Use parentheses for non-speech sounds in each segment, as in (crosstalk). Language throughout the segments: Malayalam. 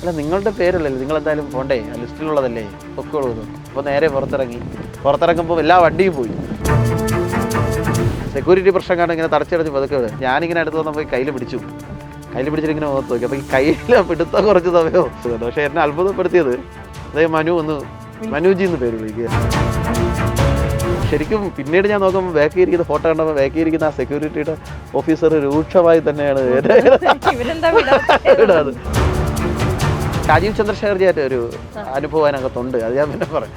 അല്ല നിങ്ങളുടെ പേരല്ലല്ലോ നിങ്ങൾ എന്തായാലും പോണ്ടേ? ആ ഒക്കെ ഉള്ളൂ അപ്പോൾ നേരെ പുറത്തിറങ്ങി. പുറത്തിറങ്ങുമ്പോൾ എല്ലാ വണ്ടിയും പോയി. സെക്യൂരിറ്റി പ്രശ്നം കാരണം ഇങ്ങനെ തടച്ചടച്ച് പതുക്കെ വിടും ഞാനിങ്ങനെ അടുത്ത് വന്നപ്പോൾ കയ്യിൽ പിടിച്ചു. കയ്യിൽ പിടിച്ചിട്ട് ഇങ്ങനെ മുഖത്ത് നോക്കി. അപ്പോൾ ഈ കയ്യിൽ പിടുത്തം കുറച്ച് സമയമോ പക്ഷേ എന്നെ അത്ഭുതപ്പെടുത്തിയത് അതേ മനു ഒന്ന് മനുജി എന്ന് പേര് വിളിക്കുക. ശരിക്കും പിന്നീട് ഞാൻ നോക്കുമ്പോൾ ബാക്കി ഇരിക്കുന്ന ഫോട്ടോ കണ്ടപ്പോൾ ബാക്കി ഇരിക്കുന്ന ആ സെക്യൂരിറ്റിയുടെ ഓഫീസർ രൂക്ഷമായി തന്നെയാണ്? (laughs) ഇടാത് രാജീവ് ചന്ദ്രശേഖർജിയായിട്ട് ഒരു അനുഭവം അതിനകത്തുണ്ട്. അത് ഞാൻ പിന്നെ പറയാം.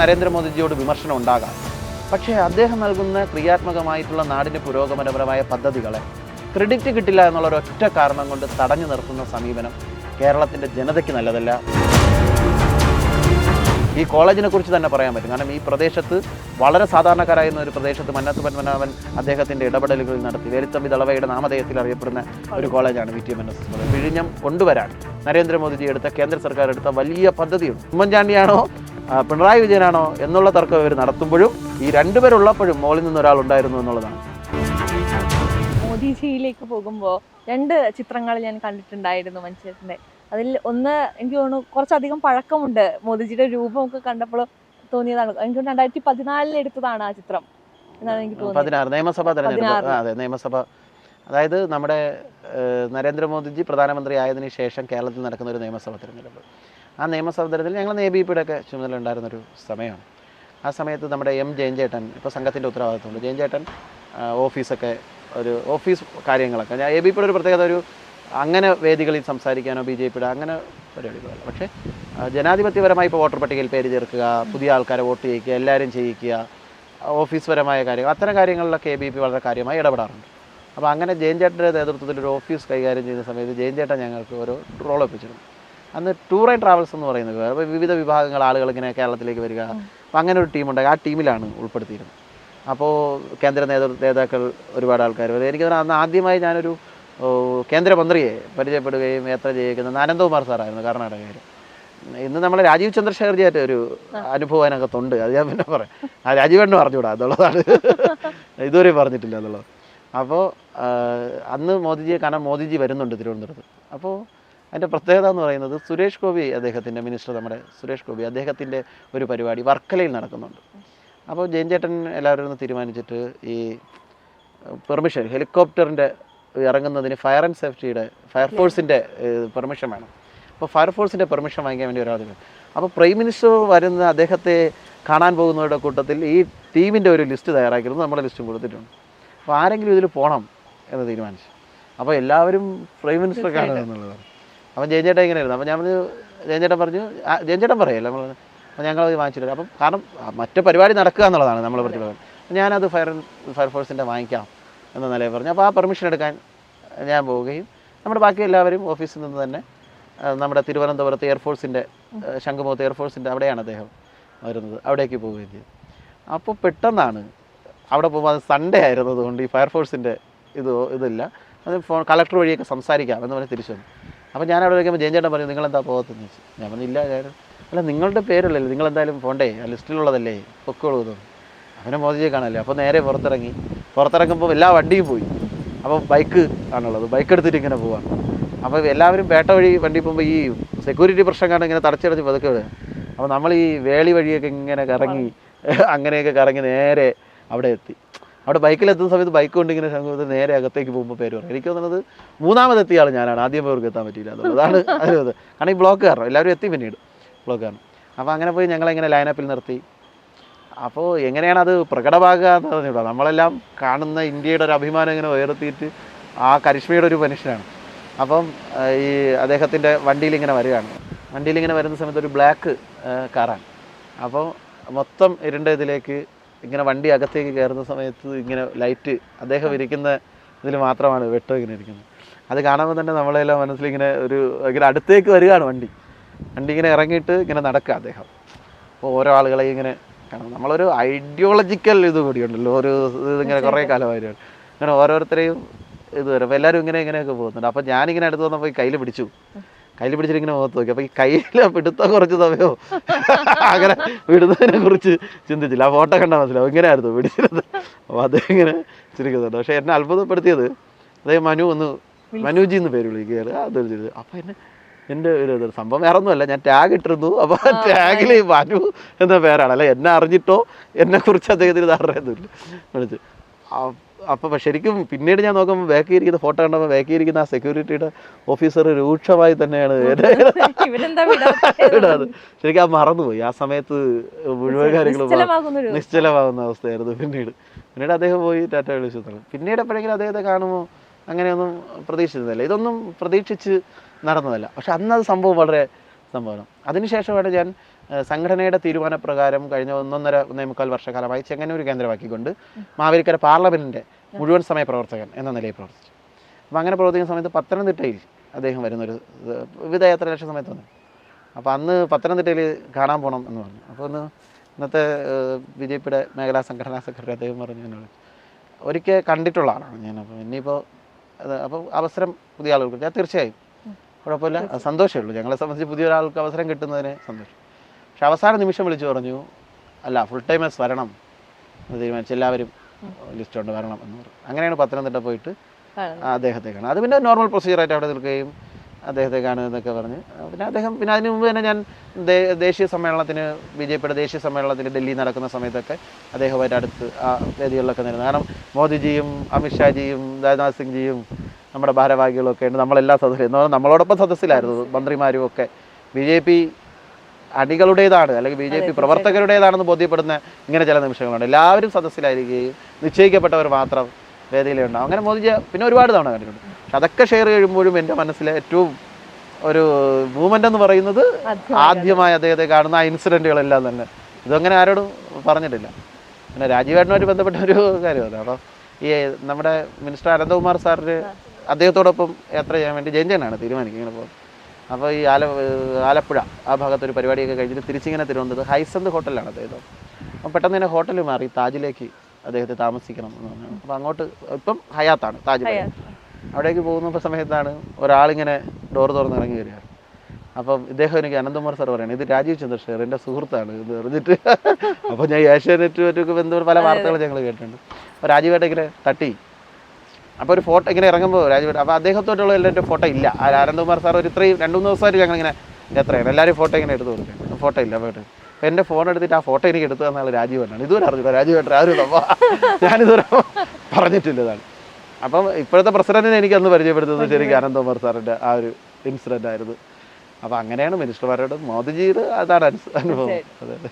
നരേന്ദ്രമോദിജിയോട് വിമർശനം ഉണ്ടാകാം. പക്ഷേ അദ്ദേഹം നൽകുന്ന ക്രിയാത്മകമായിട്ടുള്ള നാടിന് പുരോഗമനപരമായ പദ്ധതികളെ ക്രെഡിറ്റ് കിട്ടില്ല എന്നുള്ള ഒരൊറ്റ കാരണം കൊണ്ട് തടഞ്ഞു നിർത്തുന്ന സമീപനം കേരളത്തിന്റെ ജനതയ്ക്ക് നല്ലതല്ല. ഈ കോളേജിനെ കുറിച്ച് തന്നെ പറയാൻ പറ്റും. കാരണം ഈ പ്രദേശത്ത് വളരെ സാധാരണക്കാരായിരുന്ന ഒരു പ്രദേശത്ത് മന്നത്ത് പത്മനാഭൻ അദ്ദേഹത്തിന്റെ ഇടപെടലുകൾ നടത്തി. വേലുത്തമ്പി ദളവയുടെ നാമധേയത്തിൽ അറിയപ്പെടുന്ന ഒരു കോളേജാണ് V T M N S വിഴിഞ്ഞം കൊണ്ടുവരാൻ നരേന്ദ്രമോദിജി എടുത്ത കേന്ദ്ര സർക്കാർ എടുത്ത വലിയ പദ്ധതിയുണ്ട്. ഉമ്മൻചാണ്ടിയാണോ പിണറായി വിജയനാണോ എന്നുള്ള തർക്കം ഇവർ നടത്തുമ്പോഴും ഈ രണ്ടുപേരുള്ളപ്പോഴും മോളിൽ നിന്ന് ഒരാൾ ഉണ്ടായിരുന്നു എന്നുള്ളതാണ്. മോദിജിയിലേക്ക് പോകുമ്പോൾ രണ്ട് ചിത്രങ്ങൾ ഞാൻ കണ്ടിട്ടുണ്ടായിരുന്നു മനുഷ്യരുടെ അതിൽ ഒന്ന് എനിക്ക് തോന്നുന്നു കുറച്ചധികം പഴക്കമുണ്ട് മോദിജിയുടെ രൂപമൊക്കെ കണ്ടപ്പോൾ തോന്നിയതാണ്. എനിക്ക് രണ്ടായിരത്തി പതിനാലിൽ എടുത്തതാണ് ആ ചിത്രം എന്നാണ് എനിക്ക് തോന്നുന്നത് പതിനാറ് നിയമസഭാ തെരഞ്ഞെടുപ്പ്. അതെ നിയമസഭ. അതായത് നമ്മുടെ നരേന്ദ്രമോദിജി പ്രധാനമന്ത്രി ആയതിനു ശേഷം കേരളത്തിൽ നടക്കുന്ന ഒരു നിയമസഭാ തെരഞ്ഞെടുപ്പ്. ആ നിയമസഭാ തെരഞ്ഞെടുപ്പിൽ ഞങ്ങൾ എ ബി പിയുടെ ഒക്കെ ചുമതല ഉണ്ടായിരുന്നൊരു സമയമാണ്. ആ സമയത്ത് നമ്മുടെ എം ജയൻ ചേട്ടൻ ഇപ്പോൾ സംഘത്തിന്റെ ഉത്തരവാദിത്തമുണ്ട് ജയൻ ചേട്ടൻ ആ, ഓഫീസൊക്കെ ഒരു ഓഫീസ് കാര്യങ്ങളൊക്കെ. ഞാൻ എ ബി പിയുടെ ഒരു പ്രത്യേകത ഒരു അങ്ങനെ വേദികളിൽ സംസാരിക്കാനോ ബി ജെ പിയുടെ അങ്ങനെ പരിപാടികളല്ല. പക്ഷേ ജനാധിപത്യപരമായി ഇപ്പോൾ വോട്ടർ പട്ടികയിൽ പേര് ചേർക്കുക പുതിയ ആൾക്കാരെ വോട്ട് ചെയ്യിക്കുക എല്ലാവരും ചെയ്യിക്കുക ഓഫീസ് പരമായ കാര്യങ്ങൾ അത്തരം കാര്യങ്ങളിലൊക്കെ എ ബി പി വളരെ കാര്യമായി ഇടപെടാറുണ്ട്. അപ്പോൾ അങ്ങനെ ജയൻ ചേട്ടന്റെ നേതൃത്വത്തിൽ ഒരു ഓഫീസ് കൈകാര്യം ചെയ്യുന്ന സമയത്ത് ജയൻ ചേട്ടൻ ഞങ്ങൾക്ക് ഒരു റോൾ ഒപ്പിച്ചിരുന്നു. അന്ന് ടൂർ ആൻഡ് ട്രാവൽസ് എന്ന് പറയുന്നത് അപ്പോൾ വിവിധ വിഭാഗങ്ങൾ ആളുകൾ ഇങ്ങനെ കേരളത്തിലേക്ക് വരിക അപ്പോൾ അങ്ങനെ ഒരു ടീമുണ്ടായി ആ ടീമിലാണ് ഉൾപ്പെടുത്തിയിരുന്നത്. അപ്പോൾ കേന്ദ്ര നേതൃ നേതാക്കൾ ഒരുപാട് ആൾക്കാർ വരും. എനിക്ക് അന്ന് ആദ്യമായി ഞാനൊരു കേന്ദ്രമന്ത്രിയെ പരിചയപ്പെടുകയും യാത്ര ചെയ്യിക്കുന്നത് അനന്തകുമാർ സാറായിരുന്നു കർണാടകയിൽ ഇന്ന് നമ്മൾ രാജീവ് ചന്ദ്രശേഖർജിയായിട്ട് ഒരു അനുഭവം അതിനകത്തുണ്ട്. അത് ഞാൻ പിന്നെ പറയാം. ആ രാജീവേണ്ണ പറഞ്ഞുകൂടാ എന്നുള്ളതാണ്. ഇതുവരെ പറഞ്ഞിട്ടില്ല എന്നുള്ളത്. അപ്പോൾ അന്ന് മോദിജിയെ കാണാൻ മോദിജി വരുന്നുണ്ട് തിരുവനന്തപുരത്ത്. അപ്പോൾ അതിന്റെ പ്രത്യേകത എന്ന് പറയുന്നത് സുരേഷ് ഗോപി അദ്ദേഹത്തിന്റെ മിനിസ്റ്റർ നമ്മുടെ സുരേഷ് ഗോപി അദ്ദേഹത്തിന്റെ ഒരു പരിപാടി വർക്കലയിൽ നടക്കുന്നുണ്ട്. അപ്പോൾ ജയൻ ചേട്ടൻ എല്ലാവരും ഒന്ന് തീരുമാനിച്ചിട്ട് ഈ പെർമിഷൻ ഹെലികോപ്റ്ററിന്റെ ഇറങ്ങുന്നതിന് ഫയർ ആൻഡ് സേഫ്റ്റിയുടെ ഫയർഫോഴ്സിന്റെ പെർമിഷൻ വേണം. അപ്പോൾ ഫയർഫോഴ്സിന്റെ പെർമിഷൻ വാങ്ങിക്കാൻ വേണ്ടി ഒരാൾ അപ്പോൾ പ്രൈം മിനിസ്റ്റർ വരുന്ന അദ്ദേഹത്തെ കാണാൻ പോകുന്നവരുടെ കൂട്ടത്തിൽ ഈ ടീമിന്റെ ഒരു ലിസ്റ്റ് തയ്യാറാക്കിയിരുന്നു. നമ്മുടെ ലിസ്റ്റും കൊടുത്തിട്ടുണ്ട്. അപ്പോൾ ആരെങ്കിലും ഇതിൽ പോകണം എന്ന് തീരുമാനിച്ചു. അപ്പോൾ എല്ലാവരും പ്രൈം മിനിസ്റ്റർ കാണുക എന്നുള്ളതാണ്. അപ്പം ജയഞ്ചേട്ടൻ ഇങ്ങനെയായിരുന്നു അപ്പോൾ ഞാൻ പറഞ്ഞു ജയഞ്ചേട്ടൻ പറഞ്ഞു ജയഞ്ചേട്ടൻ പറയല്ല? നമ്മൾ അപ്പോൾ ഞങ്ങൾ അത് വാങ്ങിച്ചിട്ട് അപ്പം കാരണം മറ്റു പരിപാടി നടക്കുക എന്നുള്ളതാണ് നമ്മൾ പറഞ്ഞത് ഞാനത് ഫയർ ഫയർഫോഴ്സിന്റെ വാങ്ങിക്കാം. എന്ന നിലയിൽ പറഞ്ഞു. അപ്പോൾ ആ പെർമിഷൻ എടുക്കാൻ ഞാൻ പോവുകയും നമ്മുടെ ബാക്കി എല്ലാവരും ഓഫീസിൽ നിന്ന് തന്നെ നമ്മുടെ തിരുവനന്തപുരത്ത് എയർഫോഴ്സിന്റെ ശംഖുമുഖത്ത് എയർഫോഴ്സിന്റെ അവിടെയാണ് അദ്ദേഹം വരുന്നത്. അവിടേക്ക് പോവുകയും ചെയ്തു. അപ്പോൾ പെട്ടെന്നാണ് അവിടെ പോകുമ്പോൾ അത് സൺഡേ ആയിരുന്നത് കൊണ്ട് ഈ ഫയർഫോഴ്സിന്റെ ഇത് ഇതില്ല. അത് ഫോൺ കളക്ടർ വഴിയൊക്കെ സംസാരിക്കാം എന്ന് പറഞ്ഞ് തിരിച്ചു വന്നു. അപ്പോൾ ഞാൻ അവിടെ വയ്ക്കുമ്പോൾ ജയൻ ചേട്ടൻ പറഞ്ഞു നിങ്ങളെന്താ പോകത്തെന്ന് വെച്ചു ഞാൻ പറഞ്ഞു ഇല്ല ഞാൻ അല്ല നിങ്ങളുടെ പേരല്ലല്ലോ നിങ്ങളെന്തായാലും പോണ്ടേ? ആ ലിസ്റ്റിലുള്ളതല്ലേ? പൊക്കോളൂ പറഞ്ഞു. അവനെ മോദിജിയെ കാണല്ലേ അപ്പോൾ നേരെ പുറത്തിറങ്ങി പുറത്തിറങ്ങുമ്പോൾ എല്ലാ വണ്ടിയും പോയി. അപ്പോൾ ബൈക്ക് ആണുള്ളത്. ബൈക്ക് എടുത്തിട്ട് ഇങ്ങനെ പോവാണ്. അപ്പോൾ എല്ലാവരും പേട്ട വഴി വണ്ടി പോകുമ്പോൾ ഈ സെക്യൂരിറ്റി പ്രശ്നം കാരണം ഇങ്ങനെ തടച്ചടച്ച് പതുക്കെ വിടുക അപ്പോൾ നമ്മൾ ഈ വേളി വഴിയൊക്കെ ഇങ്ങനെ കറങ്ങി അങ്ങനെയൊക്കെ കറങ്ങി നേരെ അവിടെ എത്തി. അവിടെ ബൈക്കിൽ എത്തുന്ന സമയത്ത് ബൈക്ക് കൊണ്ട് ഇങ്ങനെ സംഭവത്തിൽ നേരെ അകത്തേക്ക് പോകുമ്പോൾ പേര് പറയും. എനിക്ക് തോന്നുന്നത് മൂന്നാമതെത്തിയ ആൾ ഞാനാണ്. ആദ്യം പേർക്ക് എത്താൻ പറ്റിയില്ല. അതാണ് അതിനത് കാരണം ഈ ബ്ലോക്ക് കാരണം. എല്ലാവരും എത്തി പിന്നീട് ബ്ലോക്ക് കാരണം. അപ്പോൾ അങ്ങനെ പോയി ഞങ്ങളിങ്ങനെ ലൈനപ്പിൽ നിർത്തി. അപ്പോൾ എങ്ങനെയാണ് അത് പ്രകടമാകുക എന്ന് പറഞ്ഞുകൂടാ നമ്മളെല്ലാം കാണുന്ന ഇന്ത്യയുടെ ഒരു അഭിമാനം ഇങ്ങനെ ഉയർത്തിയിട്ട് ആ കരിഷ്മയുടെ ഒരു മനുഷ്യനാണ്. അപ്പം ഈ അദ്ദേഹത്തിന്റെ വണ്ടിയിൽ ഇങ്ങനെ വരികയാണ്. വണ്ടിയിൽ ഇങ്ങനെ വരുന്ന സമയത്ത് ഒരു ബ്ലാക്ക് കാറാണ്. അപ്പോൾ മൊത്തം ഇരുണ്ട ഇതിലേക്ക് ഇങ്ങനെ വണ്ടി അകത്തേക്ക് കയറുന്ന സമയത്ത് ഇങ്ങനെ ലൈറ്റ് അദ്ദേഹം ഇരിക്കുന്ന ഇതിൽ മാത്രമാണ് വെട്ടം ഇങ്ങനെ ഇരിക്കുന്നത്. അത് കാണുമ്പോൾ തന്നെ നമ്മളെല്ലാം മനസ്സിലിങ്ങനെ ഒരു ഇങ്ങനെ അടുത്തേക്ക് വരികയാണ് വണ്ടി. വണ്ടി ഇങ്ങനെ ഇറങ്ങിയിട്ട് ഇങ്ങനെ നടക്കുക അദ്ദേഹം. അപ്പോൾ ഓരോ ആളുകളെ ഇങ്ങനെ കാണും നമ്മളൊരു ഐഡിയോളജിക്കൽ ഇത് കൂടിയുണ്ടല്ലോ. ഒരു ഇതിങ്ങനെ കുറേ കാലമായിട്ട്. അങ്ങനെ ഓരോരുത്തരെയും ഇത് വരും. അപ്പോൾ എല്ലാവരും ഇങ്ങനെ ഇങ്ങനെയൊക്കെ പോകുന്നുണ്ട്. അപ്പോൾ ഞാനിങ്ങനെ അടുത്ത് വന്നപ്പോൾ ഈ കയ്യിൽ പിടിച്ചു. കയ്യിൽ പിടിച്ചിട്ട് ഇങ്ങനെ മുഖത്ത് നോക്കി. അപ്പോൾ ഈ കയ്യിൽ പിടുത്തം കുറച്ച് സമയമോ? അങ്ങനെ വിടുന്നതിനെ കുറിച്ച് ചിന്തിച്ചില്ല. ആ ഫോട്ടോ കണ്ടാൽ മനസ്സിലാവും. ഇങ്ങനെയായിരുന്നു പിടിച്ചിരുന്നത്. അപ്പോൾ ഇങ്ങനെ ചിരിക്കുന്നുണ്ട്. പക്ഷേ എന്നെ അത്ഭുതപ്പെടുത്തിയത് അതേ മനു ഒന്ന് മനുജി എന്ന് പേര് വിളിക്കുകയാണ്. അത് അപ്പോൾ അപ്പം എന്നെ എന്റെ ഒരു ഇത് സംഭവം വേറെ ഒന്നുമല്ല ഞാൻ ടാഗ് ഇട്ടിരുന്നു. അപ്പോൾ ടാഗിൽ മനു എന്ന പേരാണ്. അല്ല എന്നെ അറിഞ്ഞിട്ടോ? എന്നെ കുറിച്ച് അദ്ദേഹത്തിന് ധാരണയൊന്നുമില്ല വിളിച്ച് അപ്പോൾ ശരിക്കും പിന്നീട് ഞാൻ നോക്കുമ്പോൾ ബാക്കി ഇരിക്കുന്ന ഫോട്ടോ കണ്ടപ്പോൾ ബാക്കി ഇരിക്കുന്ന ആ സെക്യൂരിറ്റിയുടെ ഓഫീസർ രൂക്ഷമായി തന്നെയാണ് (laughs) ഇടാത് ശരിക്കും ആ മറന്നുപോയി. ആ സമയത്ത് മുഴുവൻ കാര്യങ്ങളും നിശ്ചലമാകുന്ന അവസ്ഥയായിരുന്നു പിന്നീട്. പിന്നീട് അദ്ദേഹം പോയി ടാറ്റ വിളിച്ചു. പിന്നീട് എപ്പോഴെങ്കിലും അദ്ദേഹത്തെ കാണുമ്പോൾ അങ്ങനെയൊന്നും പ്രതീക്ഷിച്ചിരുന്നില്ല. ഇതൊന്നും പ്രതീക്ഷിച്ച് നടന്നതല്ല. പക്ഷെ അന്ന് അത് സംഭവം വളരെ സംഭവമാണ്. അതിനുശേഷമാണ് ഞാൻ സംഘടനയുടെ തീരുമാനപ്രകാരം കഴിഞ്ഞ ഒന്നൊന്നര ഒന്നേമുക്കാൽ വർഷക്കാലമായി ചെങ്ങന്നൂർ കേന്ദ്രമാക്കിക്കൊണ്ട് മാവേലിക്കര പാർലമെന്റിന്റെ മുഴുവൻ സമയ പ്രവർത്തകൻ എന്ന നിലയിൽ പ്രവർത്തിച്ചു. അപ്പോൾ അങ്ങനെ പ്രവർത്തിക്കുന്ന സമയത്ത് പത്തനംതിട്ടയിൽ അദ്ദേഹം വരുന്നൊരു വിവിധ യാത്ര ലക്ഷ്യ സമയത്ത് വന്നു. അപ്പോൾ അന്ന് പത്തനംതിട്ടയിൽ കാണാൻ പോകണം എന്ന് പറഞ്ഞു. അപ്പോൾ ഒന്ന് ഇന്നത്തെ ബി ജെ പിയുടെ മേഖലാ സംഘടനാ സെക്രട്ടറി അദ്ദേഹം പറഞ്ഞു എന്നോട്. ഒരിക്കൽ കണ്ടിട്ടുള്ള ആളാണ് ഞാൻ. അപ്പോൾ ഇനിയിപ്പോൾ അപ്പോൾ അവസരം പുതിയ ആളുകൾക്ക് ഞാൻ തീർച്ചയായും. കുഴപ്പമില്ല. സന്തോഷമേ ഉള്ളൂ. ഞങ്ങളെ സംബന്ധിച്ച് പുതിയ ഒരാൾക്ക് അവസരം കിട്ടുന്നതിന് സന്തോഷം. പക്ഷെ അവസാന നിമിഷം വിളിച്ചു പറഞ്ഞു അല്ല ഫുൾ ടൈമേഴ്സ് വരണം. എന്ന് തീരുമാനിച്ചു. എല്ലാവരും ലിസ്റ്റ് കൊണ്ട് വരണം എന്ന് പറഞ്ഞു. അങ്ങനെയാണ് പത്തനംതിട്ട പോയിട്ട് അദ്ദേഹത്തെ കാണാം. അത് പിന്നെ നോർമൽ പ്രൊസീജിയറായിട്ട് അവിടെ നിൽക്കുകയും അദ്ദേഹത്തെ കാണുമെന്നൊക്കെ പറഞ്ഞ്. പിന്നെ അദ്ദേഹം പിന്നെ അതിന് മുമ്പ് തന്നെ ഞാൻ ദേശീയ സമ്മേളനത്തിന് ബി ജെ പിയുടെ ദേശീയ സമ്മേളനത്തിന് ഡൽഹി നടക്കുന്ന സമയത്തൊക്കെ അദ്ദേഹമായിട്ട് അടുത്ത് ആ വേദികളിലൊക്കെ നിന്നു കാരണം മോദിജിയും അമിത്ഷാജിയും രാജ്നാഥ് സിംഗ്ജിയും നമ്മുടെ ഭാരവാഹികളും ഒക്കെ ഉണ്ട്. നമ്മളെല്ലാ സദസ്സിലും. എന്ന് പറഞ്ഞാൽ നമ്മളോടൊപ്പം സദസ്സിലായിരുന്നു. മന്ത്രിമാരും ഒക്കെ. ബി ജെ പി അണികളുടേതാണ് അല്ലെങ്കിൽ ബി ജെ പി പ്രവർത്തകരുടേതാണെന്ന് ബോധ്യപ്പെടുന്ന ഇങ്ങനെ ചില നിമിഷങ്ങളുണ്ട്. എല്ലാവരും സദസ്സിലായിരിക്കുകയും നിശ്ചയിക്കപ്പെട്ടവർ മാത്രം വേദിയിലുണ്ടാവും അങ്ങനെ മോദിജി പിന്നെ ഒരുപാട് തവണ കണ്ടിട്ടുണ്ട്. പക്ഷെ അതൊക്കെ ഷെയർ ചെയ്യുമ്പോഴും എന്റെ മനസ്സിലെ ഏറ്റവും ഒരു മൂവ്മെന്റ് എന്ന് പറയുന്നത് ആദ്യമായി അദ്ദേഹത്തെ കാണുന്ന ആ ഇൻസിഡന്റുകളെല്ലാം തന്നെ. ഇതങ്ങനെ ആരോടും പറഞ്ഞിട്ടില്ല. പിന്നെ രാജീവേട്ടനുമായിട്ട് ബന്ധപ്പെട്ട ഒരു കാര്യമാണ് അപ്പോൾ ഈ നമ്മുടെ മിനിസ്റ്റർ അനന്തകുമാർ സാറിന് അദ്ദേഹത്തോടൊപ്പം യാത്ര ചെയ്യാൻ വേണ്ടി ജയഞ്ചനാണ് തീരുമാനിക്കുന്നത് അപ്പോൾ അപ്പോൾ ഈ ആല ആലപ്പുഴ ആ ഭാഗത്തൊരു പരിപാടിയൊക്കെ കഴിഞ്ഞിട്ട് തിരിച്ചിങ്ങനെ തിരുവനന്തപുരത്ത് ഹൈസന്ത് ഹോട്ടലിലാണ് അദ്ദേഹം. അപ്പം പെട്ടെന്ന് തന്നെ ഹോട്ടൽ മാറി താജിലേക്ക് അദ്ദേഹത്തെ താമസിക്കണം എന്ന് പറഞ്ഞു. അപ്പോൾ അങ്ങോട്ട് ഇപ്പം ഹയാത്താണ് താജ്മഹൽ. അവിടേക്ക് പോകുന്ന സമയത്താണ് ഒരാളിങ്ങനെ ഡോർ തുറന്ന് ഇറങ്ങി വരികയാണ് അപ്പം ഇദ്ദേഹം എനിക്ക് അനന്തകുമാർ സാർ പറയുന്നത് ഇത് രാജീവ് ചന്ദ്രശേഖർ എന്റെ സുഹൃത്താണ് ഇത് എറിഞ്ഞിട്ട് അപ്പോൾ ഞാൻ ഏഷ്യാനെറ്റ് മറ്റൊക്കെ ബന്ധപ്പെട്ട് പല വാർത്തകളും ഞങ്ങൾ കേട്ടിട്ടുണ്ട്. അപ്പോൾ രാജീവേട്ട ഇങ്ങനെ തട്ടി. അപ്പോൾ ഒരു ഫോട്ടോ ഇങ്ങനെ ഇറങ്ങുമ്പോൾ രാജീവേട്ട അപ്പോൾ അദ്ദേഹത്തോട്ടുള്ള എല്ലാവരുടെ ഫോട്ടോ ഇല്ല. അനന്തകുമാർ സാർ ഒരു ഇത്രയും രണ്ട് മൂന്ന് ദിവസമായിട്ട് ഞങ്ങൾ ഇങ്ങനെ എത്രയാണ് എല്ലാവരും ഫോട്ടോ ഇങ്ങനെ എടുത്ത് കൊടുക്കുക ഫോട്ടോ ഇല്ല പോയിട്ട് എന്റെ ഫോൺ എടുത്തിട്ട് ആ ഫോട്ടോ എനിക്ക് എടുത്തു തന്ന ആൾ രാജീവേട്ടനാണ് ഇതുവരെ അറിഞ്ഞില്ല. രാജീവേട്ടൻ ആരും ഞാനിതുവരെ പറഞ്ഞിട്ടില്ല ഇതാണ്. അപ്പം ഇപ്പോഴത്തെ പ്രസിഡന്റിനെ എനിക്ക് അന്ന് പരിചയപ്പെടുത്തുന്നത് ശരിക്കും അനന്തകുമാർ സാറിന്റെ ആ ഒരു ഇൻസിഡന്റ് ആയിരുന്നു. അപ്പോൾ അങ്ങനെയാണ് മിനിസ്റ്റർമാരോട് മോദിജിയുടെ അതാണ് അനുഭവം. അതെ. അതെ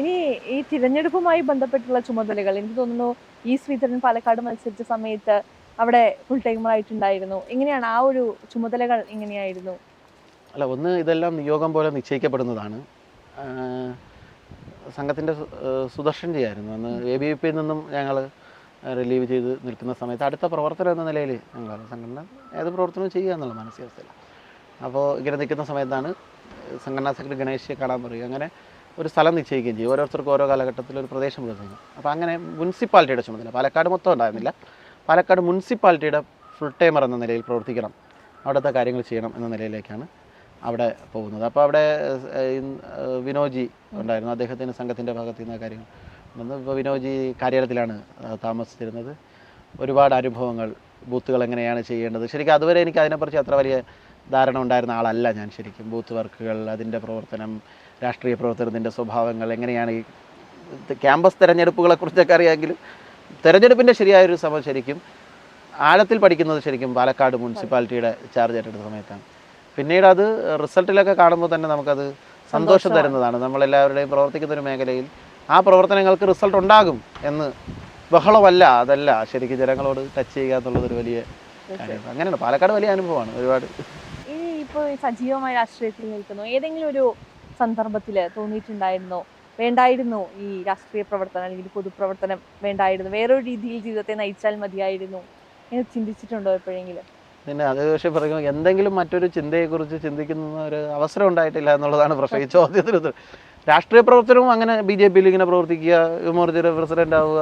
ഇനി ഈ തിരഞ്ഞെടുപ്പുമായി ബന്ധപ്പെട്ടുള്ള ചുമതലകൾ എനിക്ക് തോന്നുന്നു ഈ ശ്രീധരൻ പാലക്കാട് മത്സരിച്ച സമയത്ത് അവിടെ ഫുൾ ടൈമറായിട്ടുണ്ടായിരുന്നു എങ്ങനെയാണ് ആ ഒരു ചുമതലകൾ എങ്ങനെയായിരുന്നു അല്ല ഒന്ന് ഇതെല്ലാം നിയോഗം പോലെ നിശ്ചയിക്കപ്പെടുന്നതാണ്. സംഘത്തിന്റെ സുദർശൻ ചെയ്യായിരുന്നു. അന്ന് എ ബി വി പിയിൽ നിന്നും ഞങ്ങൾ റിലീവ് ചെയ്ത് നിൽക്കുന്ന സമയത്ത് അടുത്ത പ്രവർത്തനം എന്ന നിലയിൽ ഞങ്ങൾ സംഘടന ഏത് പ്രവർത്തനവും ചെയ്യുക എന്നുള്ള മാനസികാവസ്ഥയിൽ അപ്പോൾ ഇങ്ങനെ നിൽക്കുന്ന സമയത്താണ് സംഘടനാ സെക്രട്ടറി ഗണേശിയെ കാണാൻ പറയുക. അങ്ങനെ ഒരു സ്ഥലം നിശ്ചയിക്കുകയും ചെയ്യും. ഓരോരുത്തർക്കും ഓരോ കാലഘട്ടത്തിൽ ഒരു പ്രദേശം കൊടുക്കുന്നു അപ്പോൾ അങ്ങനെ മുനിസിപ്പാലിറ്റിയുടെ ചുമതല പാലക്കാട് മൊത്തം ഉണ്ടായിരുന്നില്ല. പാലക്കാട് മുനിസിപ്പാലിറ്റിയുടെ ഫുൾ ടൈമർ എന്ന നിലയിൽ പ്രവർത്തിക്കണം. അവിടുത്തെ കാര്യങ്ങൾ ചെയ്യണം എന്ന നിലയിലേക്കാണ് അവിടെ പോകുന്നത്. അപ്പോൾ അവിടെ വിനോജി ഉണ്ടായിരുന്നു. അദ്ദേഹത്തിന് സംഘത്തിന്റെ ഭാഗത്ത് നിന്ന് കാര്യങ്ങൾ വന്ന് ഇപ്പോൾ വിനോജി കാര്യാലയത്തിലാണ് താമസിച്ചിരുന്നത്. ഒരുപാട് അനുഭവങ്ങൾ ബൂത്തുകൾ എങ്ങനെയാണ് ചെയ്യേണ്ടത്? ശരിക്കും അതുവരെ എനിക്ക് അതിനെക്കുറിച്ച് അത്ര വലിയ ധാരണ ഉണ്ടായിരുന്ന ആളല്ല ഞാൻ ശരിക്കും. ബൂത്ത് വർക്കുകൾ അതിന്റെ പ്രവർത്തനം രാഷ്ട്രീയ പ്രവർത്തനത്തിന്റെ സ്വഭാവങ്ങൾ എങ്ങനെയാണ് ഈ ക്യാമ്പസ് തിരഞ്ഞെടുപ്പുകളെക്കുറിച്ചൊക്കെ അറിയാമെങ്കിലും ശരിയായ ശരിയായൊരു സമയം ശരിക്കും ആഴത്തിൽ പഠിക്കുന്നത് ശരിക്കും പാലക്കാട് മുനിസിപ്പാലിറ്റിയുടെ ചാർജ് ഏറ്റെടുത്ത സമയത്താണ്. പിന്നീട് അത് റിസൾട്ടിലൊക്കെ കാണുമ്പോൾ തന്നെ നമുക്കത് സന്തോഷം തരുന്നതാണ്. നമ്മളെല്ലാവരുടെയും പ്രവർത്തിക്കുന്ന ഒരു മേഖലയിൽ ആ പ്രവർത്തനങ്ങൾക്ക് റിസൾട്ട് ഉണ്ടാകും എന്ന് ബഹളമല്ല അതല്ല. ശരിക്കും ജനങ്ങളോട് ടച്ച് ചെയ്യുക എന്നുള്ളത് ഒരു വലിയ കാര്യമാണ് അങ്ങനെയാണ് പാലക്കാട് വലിയ അനുഭവമാണ് ഒരുപാട്. ഈ ഇപ്പോൾ സജീവമായ രാഷ്ട്രീയത്തിൽ നിൽക്കുന്നു. ഏതെങ്കിലും ഒരു സന്ദർഭത്തിൽ തോന്നിയിട്ടുണ്ടായിരുന്നോ? വേണ്ടായിരുന്നു ഈ രാഷ്ട്രീയ പ്രവർത്തനം അല്ലെങ്കിൽ പൊതുപ്രവർത്തനം വേണ്ടായിരുന്നു. വേറൊരു രീതിയിൽ ജീവിതത്തെ നയിച്ചാൽ മതിയായിരുന്നു എന്ന് ചിന്തിച്ചിട്ടുണ്ടോ എപ്പോഴെങ്കിലും? പിന്നെ അത് പക്ഷേ പറയുമ്പോൾ എന്തെങ്കിലും മറ്റൊരു ചിന്തയെക്കുറിച്ച് ചിന്തിക്കുന്ന ഒരു അവസരം ഉണ്ടായിട്ടില്ല എന്നുള്ളതാണ് പ്രശ്നം. ഈ ചോദ്യത്തിന് രാഷ്ട്രീയ പ്രവർത്തനവും അങ്ങനെ ബി ജെ പിയിൽ ഇങ്ങനെ പ്രവർത്തിക്കുക യുവമോർച്ചയുടെ പ്രസിഡന്റ് ആവുക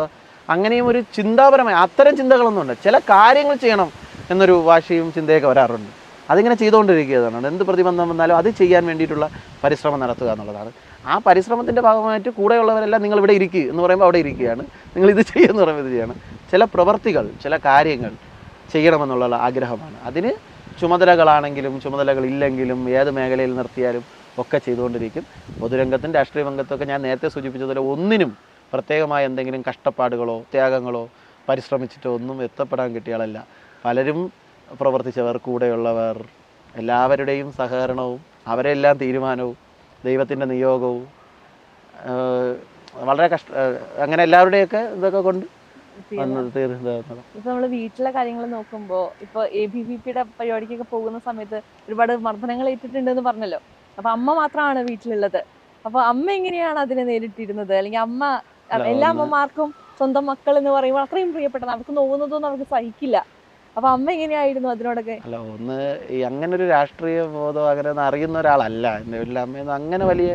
അങ്ങനെയും ഒരു ചിന്താപരമായ അത്തരം ചിന്തകളൊന്നും ഉണ്ട്. ചില കാര്യങ്ങൾ ചെയ്യണം എന്നൊരു വാശിയും ചിന്തയൊക്കെ വരാറുണ്ട്. അതിങ്ങനെ ചെയ്തുകൊണ്ടിരിക്കുകയാണ്. എന്ത് പ്രതിബന്ധം വന്നാലും അത് ചെയ്യാൻ വേണ്ടിയിട്ടുള്ള പരിശ്രമം നടത്തുക എന്നുള്ളതാണ്. ആ പരിശ്രമത്തിന്റെ ഭാഗമായിട്ട് കൂടെയുള്ളവരെല്ലാം നിങ്ങൾ ഇവിടെ ഇരിക്കുക എന്ന് പറയുമ്പോൾ അവിടെ ഇരിക്കുകയാണ്. നിങ്ങൾ ഇത് ചെയ്യുമെന്ന് പറയുമ്പോൾ ഇത് ചെയ്യണം. ചില പ്രവർത്തികൾ ചില കാര്യങ്ങൾ ചെയ്യണമെന്നുള്ള ആഗ്രഹമാണ്. അതിന് ചുമതലകളാണെങ്കിലും ചുമതലകളില്ലെങ്കിലും ഏത് മേഖലയിൽ നിർത്തിയാലും ഒക്കെ ചെയ്തുകൊണ്ടിരിക്കും. പൊതുരംഗത്തും രാഷ്ട്രീയ രംഗത്തൊക്കെ ഞാൻ നേരത്തെ സൂചിപ്പിച്ചതുപോലെ ഒന്നിനും പ്രത്യേകമായ എന്തെങ്കിലും കഷ്ടപ്പാടുകളോ ത്യാഗങ്ങളോ പരിശ്രമിച്ചിട്ടോ ഒന്നും എത്തപ്പെടാൻ കിട്ടിയാളല്ല. പലരും പ്രവർത്തിച്ചവർ കൂടെയുള്ളവർ എല്ലാവരുടെയും സഹകരണവും അവരെല്ലാം തീരുമാനവും ദൈവത്തിന്റെ നിയോഗവും വളരെ കഷ്ട അങ്ങനെ എല്ലാവരുടെയൊക്കെ ഇതൊക്കെ കൊണ്ട് ഇപ്പൊ നമ്മൾ വീട്ടിലെ കാര്യങ്ങൾ നോക്കുമ്പോ ഇപ്പൊ എ ബി വി പിയുടെ പരിപാടിക്കൊക്കെ പോകുന്ന സമയത്ത് ഒരുപാട് മർദ്ദനങ്ങൾ ഏറ്റിട്ടുണ്ടെന്ന് പറഞ്ഞല്ലോ. അപ്പൊ അമ്മ മാത്രമാണ് വീട്ടിലുള്ളത്. അപ്പൊ അമ്മ എങ്ങനെയാണ് അതിനെ നേരിട്ടിരുന്നത്? അല്ലെങ്കിൽ അമ്മ എല്ലാ അമ്മമാർക്കും സ്വന്തം മക്കൾ എന്ന് പറയുമ്പോൾ അത്രയും പ്രിയപ്പെട്ടതാണ് അവർക്ക് നോവുന്നതൊന്നും അവർക്ക് സഹിക്കില്ല. അപ്പൊ അമ്മ എങ്ങനെയായിരുന്നു അതിനോടൊക്കെ? അല്ല ഒന്ന് അങ്ങനെ ഒരു രാഷ്ട്രീയ ബോധം അങ്ങനെ അറിയുന്ന ഒരാളല്ല. എന്റെ വീട്ടിലെ അമ്മയൊന്നും അങ്ങനെ വലിയ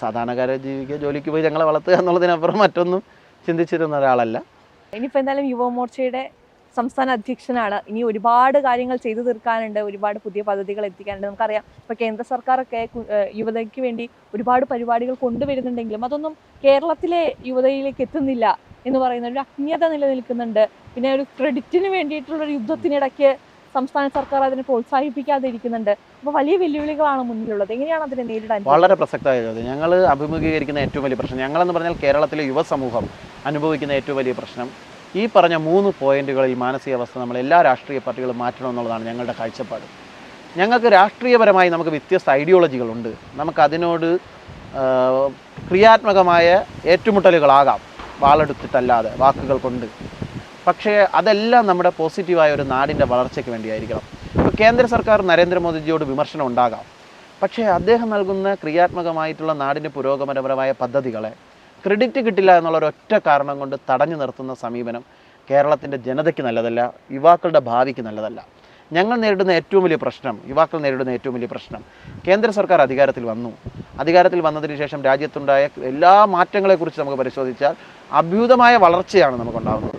സാധാരണക്കാരെ ജീവിക്കുക ജോലിക്ക് പോയി ഞങ്ങളെ വളർത്തുക എന്നുള്ളതിനപ്പുറം മറ്റൊന്നും ചിന്തിച്ചിരുന്ന ഒരാളല്ല. ഇനിയിപ്പോ എന്തായാലും യുവമോർച്ചയുടെ സംസ്ഥാന അധ്യക്ഷനാണ്. ഇനി ഒരുപാട് കാര്യങ്ങൾ ചെയ്തു തീർക്കാനുണ്ട്. ഒരുപാട് പുതിയ പദ്ധതികൾ എത്തിക്കാനുണ്ട്. നമുക്കറിയാം. ഇപ്പൊ കേന്ദ്ര സർക്കാരൊക്കെ യുവതയ്ക്ക് വേണ്ടി ഒരുപാട് പരിപാടികൾ കൊണ്ടുവരുന്നുണ്ടെങ്കിലും അതൊന്നും കേരളത്തിലെ യുവതയിലേക്ക് എത്തുന്നില്ല എന്ന് പറയുന്ന ഒരു അജ്ഞത നിലനിൽക്കുന്നുണ്ട്. പിന്നെ ഒരു ക്രെഡിറ്റിന് വേണ്ടിയിട്ടുള്ള ഒരു യുദ്ധത്തിനിടയ്ക്ക് സംസ്ഥാന സർക്കാർ അതിനെ പ്രോത്സാഹിപ്പിക്കാതെ ഇരിക്കുന്നുണ്ട് അപ്പൊ വലിയ വെല്ലുവിളികളാണ് മുന്നിലുള്ളത്. എങ്ങനെയാണ് അതിനെ നേരിടാൻ വളരെ പ്രസക്തമായ ചോദ്യം. ഞങ്ങൾ അഭിമുഖീകരിക്കുന്ന ഏറ്റവും വലിയ പ്രശ്നം ഞങ്ങളെന്ന് പറഞ്ഞാൽ കേരളത്തിലെ യുവസമൂഹം അനുഭവിക്കുന്ന ഏറ്റവും വലിയ പ്രശ്നം. ഈ പറഞ്ഞ മൂന്ന് പോയിന്റുകളിൽ മാനസികാവസ്ഥ നമ്മൾ എല്ലാ രാഷ്ട്രീയ പാർട്ടികളും മാറ്റണമെന്നുള്ളതാണ് ഞങ്ങളുടെ കാഴ്ചപ്പാട്. ഞങ്ങൾക്ക് രാഷ്ട്രീയപരമായി നമുക്ക് വ്യത്യസ്ത ഐഡിയോളജികളുണ്ട്. നമുക്കതിനോട് ക്രിയാത്മകമായ ഏറ്റുമുട്ടലുകളാകാം. വാളെടുത്തിട്ടല്ലാതെ വാക്കുകൾ കൊണ്ട്. പക്ഷേ അതെല്ലാം നമ്മുടെ പോസിറ്റീവായ ഒരു നാടിന്റെ വളർച്ചയ്ക്ക് വേണ്ടിയായിരിക്കണം. ഇപ്പോൾ കേന്ദ്ര സർക്കാർ നരേന്ദ്രമോദിജിയോട് വിമർശനം ഉണ്ടാകാം. പക്ഷേ അദ്ദേഹം നൽകുന്ന ക്രിയാത്മകമായിട്ടുള്ള നാടിന് പുരോഗമനപരമായ പദ്ധതികളെ ക്രെഡിറ്റ് കിട്ടില്ല എന്നുള്ള ഒറ്റ കാരണം കൊണ്ട് തടഞ്ഞു നിർത്തുന്ന സമീപനം കേരളത്തിന്റെ ജനതയ്ക്ക് നല്ലതല്ല യുവാക്കളുടെ ഭാവിക്ക് നല്ലതല്ല. ഞങ്ങൾ നേരിടുന്ന ഏറ്റവും വലിയ പ്രശ്നം യുവാക്കൾ നേരിടുന്ന ഏറ്റവും വലിയ പ്രശ്നം കേന്ദ്ര സർക്കാർ അധികാരത്തിൽ വന്നു. അധികാരത്തിൽ വന്നതിന് ശേഷം രാജ്യത്തുണ്ടായ എല്ലാ മാറ്റങ്ങളെക്കുറിച്ച് നമുക്ക് പരിശോധിച്ചാൽ അഭ്യൂതമായ വളർച്ചയാണ് നമുക്കുണ്ടാകുന്നത്.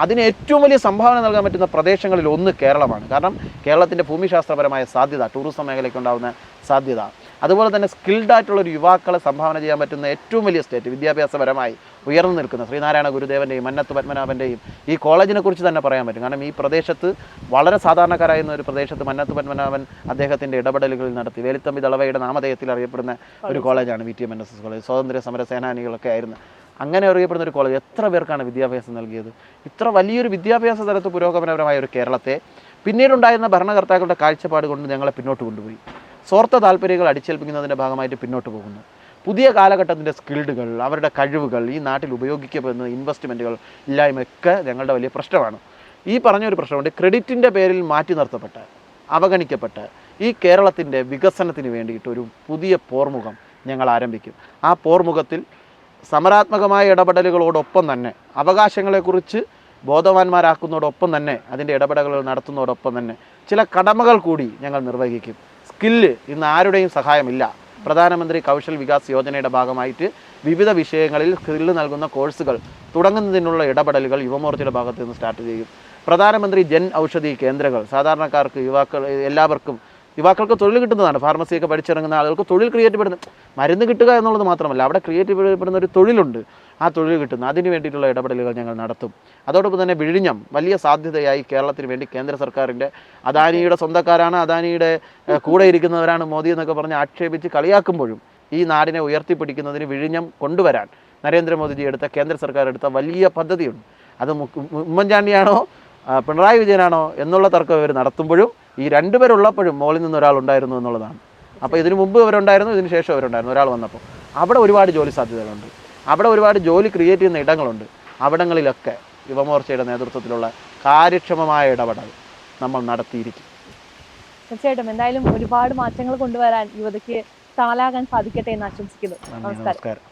അതിന് ഏറ്റവും വലിയ സംഭാവന നൽകാൻ പറ്റുന്ന പ്രദേശങ്ങളിൽ ഒന്ന് കേരളമാണ്. കാരണം കേരളത്തിന്റെ ഭൂമിശാസ്ത്രപരമായ സാധ്യത ടൂറിസം മേഖലയ്ക്ക് ഉണ്ടാകുന്ന സാധ്യത അതുപോലെ തന്നെ സ്കിൽഡ് ആയിട്ടുള്ള ഒരു യുവാക്കളെ സംഭാവന ചെയ്യാൻ പറ്റുന്ന ഏറ്റവും വലിയ സ്റ്റേറ്റ് വിദ്യാഭ്യാസപരമായി ഉയർന്നു നിൽക്കുന്ന ശ്രീനാരായണ ഗുരുദേവന്റെയും മന്നത്ത് പത്മനാഭന്റെയും ഈ കോളേജിനെ കുറിച്ച് തന്നെ പറയാൻ പറ്റും. കാരണം ഈ പ്രദേശത്ത് വളരെ സാധാരണക്കാരായിരുന്ന ഒരു പ്രദേശത്ത് മന്നത്ത് പത്മനാഭൻ അദ്ദേഹത്തിന്റെ ഇടപെടലുകളിൽ നടത്തി വേലിത്തമ്പി ദളവയുടെ നാമധേയത്തിൽ അറിയപ്പെടുന്ന ഒരു കോളേജാണ് V T M N S S college സ്വാതന്ത്ര്യ സമര സേനാനികളൊക്കെ ആയിരുന്നു. അങ്ങനെ അറിയപ്പെടുന്ന ഒരു കോളേജ് എത്ര പേർക്കാണ് വിദ്യാഭ്യാസം നൽകിയത്? ഇത്ര വലിയൊരു വിദ്യാഭ്യാസ തലത്ത് പുരോഗമനപരമായ ഒരു കേരളത്തെ പിന്നീടുണ്ടായിരുന്ന ഭരണകർത്താക്കളുടെ കാഴ്ചപ്പാട് കൊണ്ട് ഞങ്ങളെ പിന്നോട്ട് കൊണ്ടുപോയി. സ്വാർത്ഥ താല്പര്യങ്ങൾ അടിച്ചേൽപ്പിക്കുന്നതിന്റെ ഭാഗമായിട്ട് പിന്നോട്ട് പോകുന്നു. പുതിയ കാലഘട്ടത്തിന്റെ സ്കിൽഡുകൾ അവരുടെ കഴിവുകൾ ഈ നാട്ടിൽ ഉപയോഗിക്കപ്പെടുന്ന ഇൻവെസ്റ്റ്മെന്റുകൾ ഇല്ലായ്മയൊക്കെ ഞങ്ങളുടെ വലിയ പ്രശ്നമാണ്. ഈ പറഞ്ഞൊരു പ്രശ്നമുണ്ട്. ക്രെഡിറ്റിന്റെ പേരിൽ മാറ്റി നിർത്തപ്പെട്ട് അവഗണിക്കപ്പെട്ട് ഈ കേരളത്തിന്റെ വികസനത്തിന് വേണ്ടിയിട്ട് ഒരു പുതിയ പോർമുഖം ഞങ്ങൾ ആരംഭിക്കും. ആ പോർമുഖത്തിൽ സമരാത്മകമായ ഇടപെടലുകളോടൊപ്പം തന്നെ അവകാശങ്ങളെക്കുറിച്ച് ബോധവാന്മാരാക്കുന്നതോടൊപ്പം തന്നെ അതിന്റെ ഇടപെടലുകൾ നടത്തുന്നതോടൊപ്പം തന്നെ ചില കടമകൾ കൂടി ഞങ്ങൾ നിർവഹിക്കും. സ്കില്ല് ഇന്ന് ആരുടെയും സഹായമില്ല. പ്രധാനമന്ത്രി കൗശൽ വികാസ് യോജനയുടെ ഭാഗമായിട്ട് വിവിധ വിഷയങ്ങളിൽ സ്കില്ല് നൽകുന്ന കോഴ്സുകൾ തുടങ്ങുന്നതിനുള്ള ഇടപെടലുകൾ യുവമോർച്ചയുടെ ഭാഗത്ത് നിന്ന് സ്റ്റാർട്ട് ചെയ്യും. പ്രധാനമന്ത്രി ജൻ ഔഷധി കേന്ദ്രങ്ങൾ സാധാരണക്കാർക്ക് യുവാക്കൾ എല്ലാവർക്കും യുവാക്കൾക്ക് തൊഴിൽ കിട്ടുന്നതാണ്. ഫാർമസിയൊക്കെ പഠിച്ചിറങ്ങുന്ന ആളുകൾക്ക് തൊഴിൽ ക്രിയേറ്റ് പെടുന്ന മരുന്ന് കിട്ടുക എന്നുള്ളത് മാത്രമല്ല അവിടെ ക്രിയേറ്റ് ചെയ്യപ്പെടുന്ന ഒരു തൊഴിലുണ്ട്. ആ തൊഴിൽ കിട്ടുന്നു അതിന് വേണ്ടിയിട്ടുള്ള ഇടപെടലുകൾ ഞങ്ങൾ നടത്തും. അതോടൊപ്പം തന്നെ വിഴിഞ്ഞം വലിയ സാധ്യതയായി കേരളത്തിന് വേണ്ടി കേന്ദ്ര സർക്കാരിന്റെ അദാനിയുടെ സ്വന്തക്കാരാണ് അദാനിയുടെ കൂടെ ഇരിക്കുന്നവരാണ് മോദി എന്നൊക്കെ പറഞ്ഞ് ആക്ഷേപിച്ച് കളിയാക്കുമ്പോഴും ഈ നാടിനെ ഉയർത്തിപ്പിടിക്കുന്നതിന് വിഴിഞ്ഞം കൊണ്ടുവരാൻ നരേന്ദ്രമോദിജി എടുത്ത കേന്ദ്ര സർക്കാർ എടുത്ത വലിയ പദ്ധതിയുണ്ട്. അത് ഉമ്മൻചാണ്ടിയാണോ പിണറായി വിജയനാണോ എന്നുള്ള തർക്കം ഇവർ നടത്തുമ്പോഴും ഈ രണ്ടുപേരുള്ളപ്പോഴും മോളിൽ നിന്ന് ഒരാൾ ഉണ്ടായിരുന്നു എന്നുള്ളതാണ്. അപ്പോൾ ഇതിനു മുമ്പ് ഇവരുണ്ടായിരുന്നു ഇതിന് ശേഷം അവരുണ്ടായിരുന്നു ഒരാൾ വന്നപ്പോൾ അവിടെ ഒരുപാട് ജോലി സാധ്യതകളുണ്ട്. അവിടെ ഒരുപാട് ജോലി ക്രിയേറ്റ് ചെയ്യുന്ന ഇടങ്ങളുണ്ട്. അവിടങ്ങളിലൊക്കെ യുവമോർച്ചയുടെ നേതൃത്വത്തിലുള്ള കാര്യക്ഷമമായ ഇടപെടൽ നമ്മൾ നടത്തിയിരിക്കും. തീർച്ചയായിട്ടും. എന്തായാലും ഒരുപാട് മാറ്റങ്ങൾ കൊണ്ടുവരാൻ യുവതയ്ക്ക് താലാകാൻ സാധിക്കട്ടെ എന്ന് ആശംസിക്കുന്നു. നമസ്കാരം.